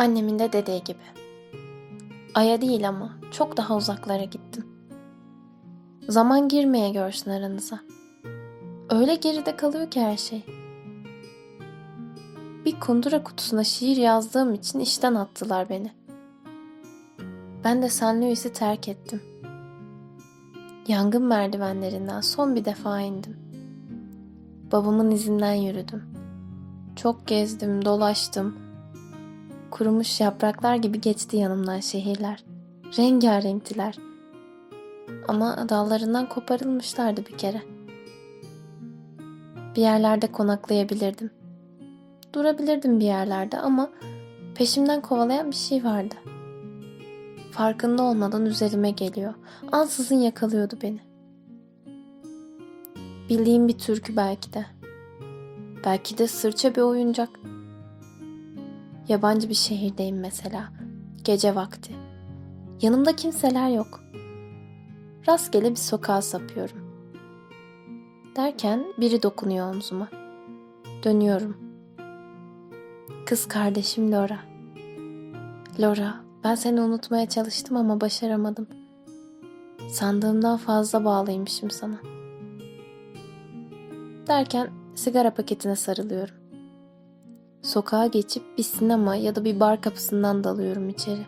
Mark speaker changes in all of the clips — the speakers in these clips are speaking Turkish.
Speaker 1: Annemin de dediği gibi. Ay'a değil ama çok daha uzaklara gittim. Zaman girmeye görsün aranıza. Öyle geride kalıyor ki her şey. Bir kundura kutusuna şiir yazdığım için işten attılar beni. Ben de San Luis'i terk ettim. Yangın merdivenlerinden son bir defa indim. Babamın izinden yürüdüm. Çok gezdim, dolaştım. Kurumuş yapraklar gibi geçti yanımdan şehirler. Rengarenktiler. Ama dallarından koparılmışlardı bir kere. Bir yerlerde konaklayabilirdim. Durabilirdim bir yerlerde ama peşimden kovalayan bir şey vardı. Farkında olmadan üzerime geliyor. Ansızın yakalıyordu beni. Bildiğim bir türkü belki de. Belki de sırça bir oyuncak. Yabancı bir şehirdeyim mesela. Gece vakti. Yanımda kimseler yok. Rastgele bir sokağa sapıyorum. Derken biri dokunuyor omzuma. Dönüyorum. Kız kardeşim Laura. Laura, ben seni unutmaya çalıştım ama başaramadım. Sandığımdan fazla bağlıymışım sana. Derken sigara paketine sarılıyorum. Sokağa geçip bir sinema ya da bir bar kapısından dalıyorum içeri.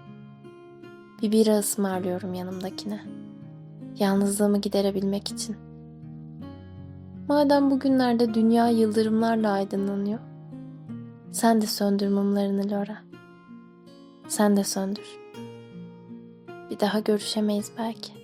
Speaker 1: Bir bira ısmarlıyorum yanımdakine. Yalnızlığımı giderebilmek için. Madem bugünlerde dünya yıldırımlarla aydınlanıyor, sen de söndür mumlarını Laura. Sen de söndür. Bir daha görüşemeyiz belki.